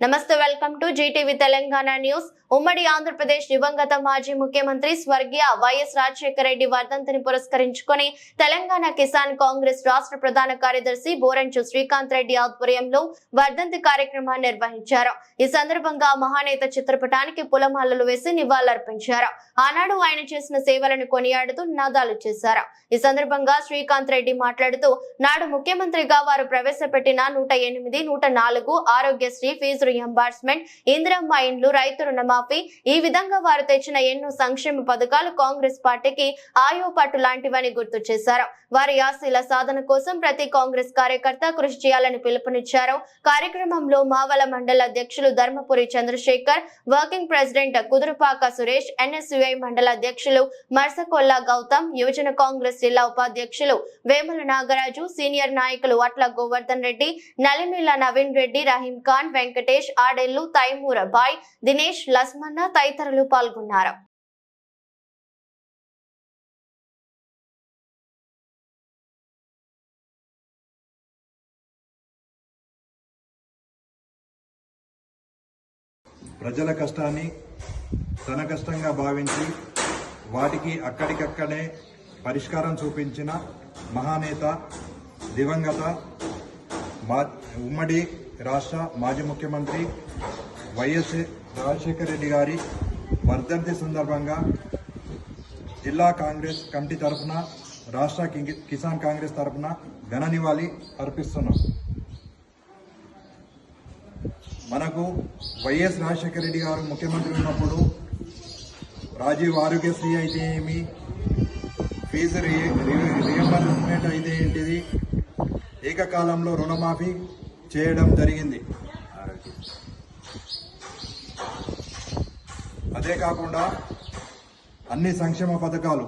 నమస్తే welcome to GTV Telangana news. ఉమ్మడి ఆంధ్రప్రదేశ్ దివంగత మాజీ ముఖ్యమంత్రి స్వర్గీయ వైఎస్ రాజశేఖర రెడ్డి వర్ధంతిని పురస్కరించుకొని తెలంగాణ కిసాన్ కాంగ్రెస్ రాష్ట్ర ప్రధాన కార్యదర్శి బోరంచు శ్రీకాంత్ రెడ్డి ఆధ్వర్యంలో వర్ధంతి కార్యక్రమాన్ని నిర్వహించారు. ఈ సందర్భంగా మహానేత చిత్రపటానికి పులమాలలు వేసి నివాళులర్పించారు. ఆనాడు ఆయన చేసిన సేవలను కొనియాడుతూ నినాదాలు చేశారు. ఈ సందర్భంగా శ్రీకాంత్ రెడ్డి మాట్లాడుతూ నాడు ముఖ్యమంత్రిగా వారు ప్రవేశపెట్టిన నూట ఎనిమిది నూట నాలుగు ఆరోగ్యశ్రీ ఫీజు రియంబర్స్మెంట్ ఇందిరమ్మ ఇండ్లు రైతు రుణమాఫీ ఈ విధంగా వారు తెచ్చిన ఎన్నో సంక్షేమ పథకాలు కాంగ్రెస్ పార్టీకి ఆయోపాటు లాంటివని గుర్తు చేశారు. వారి ఆశీల సాధన కోసం ప్రతి కాంగ్రెస్ కార్యకర్త కృషి చేయాలని పిలుపునిచ్చారు. కార్యక్రమంలో మావల మండల అధ్యక్షులు Dharmapuri Chandrashekar working president Kudurupaka Suresh NSUI మండల అధ్యక్షులు మర్సకొల్లా గౌతమ్ యువజన కాంగ్రెస్ జిల్లా ఉపాధ్యక్షులు వేముల నాగరాజు సీనియర్ నాయకులు అట్ల గోవర్ధన్ రెడ్డి నలిమిల్ల నవీన్ రెడ్డి రహీం ఖాన్ వెంకటేష్ ఆడెల్లు తైమూర్. బాయ్ దినేష్ లస్మన్న తదితరులు పాల్గొన్నారు. ప్రజల కష్టాన్ని తన కష్టంగా భావించి వాటికి అక్కడికక్కడే పరిష్కారం చూపించిన మహానేత దివంగత మా ఉమ్మడి రాష్ట్ర మాజీ ముఖ్యమంత్రి వైఎస్ రాజశేఖర రెడ్డి గారి వర్ధంతి సందర్భంగా జిల్లా కాంగ్రెస్ కమిటీ తరఫున రాష్ట్ర కి- కిసాన్ కాంగ్రెస్ తరఫున ఘన నివాళి అర్పిస్తున్నాం. మనకు వైఎస్ రాజశేఖర రెడ్డి గారు ముఖ్యమంత్రి ఉన్నప్పుడు రాజీవ్ ఆరోగ్యశ్రీ అయితే ఏమి? ఫీజు రి- రి- రియంబర్స్మెంట్ అయితే ఏంటిది? ఏకకాలంలో రుణమాఫీ చేయడం జరిగింది. అదే కాకుండా అన్ని సంక్షేమ పథకాలు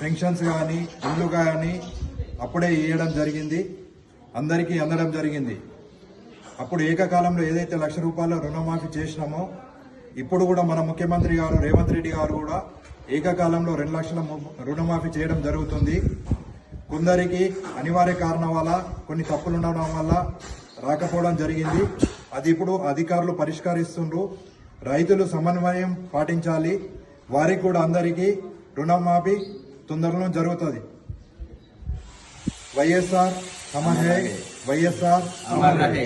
పెన్షన్స్ కానీ ఇల్లు కానీ అప్పుడే ఇవ్వడం జరిగింది. అందరికీ అందడం జరిగింది. అప్పుడు ఏకకాలంలో ఏదైతే లక్ష రూపాయల రుణమాఫీ చేసినామో ఇప్పుడు కూడా మన ముఖ్యమంత్రి గారు రేవంత్ రెడ్డి గారు కూడా ఏకకాలంలో రెండు లక్షల రుణమాఫీ చేయడం జరుగుతుంది. కొందరికి అనివార్య కారణం వల్ల కొన్ని తప్పులు ఉండడం వల్ల రాకపోవడం జరిగింది. అది ఇప్పుడు అధికారులు పరిష్కరిస్తుండ్రు. రైతులు సమన్వయం పాటించాలి. వారికి కూడా అందరికీ రుణమాఫీ తొందరలో జరుగుతుంది. వైఎస్ఆర్ సమహే వైఎస్ఆర్ సమహే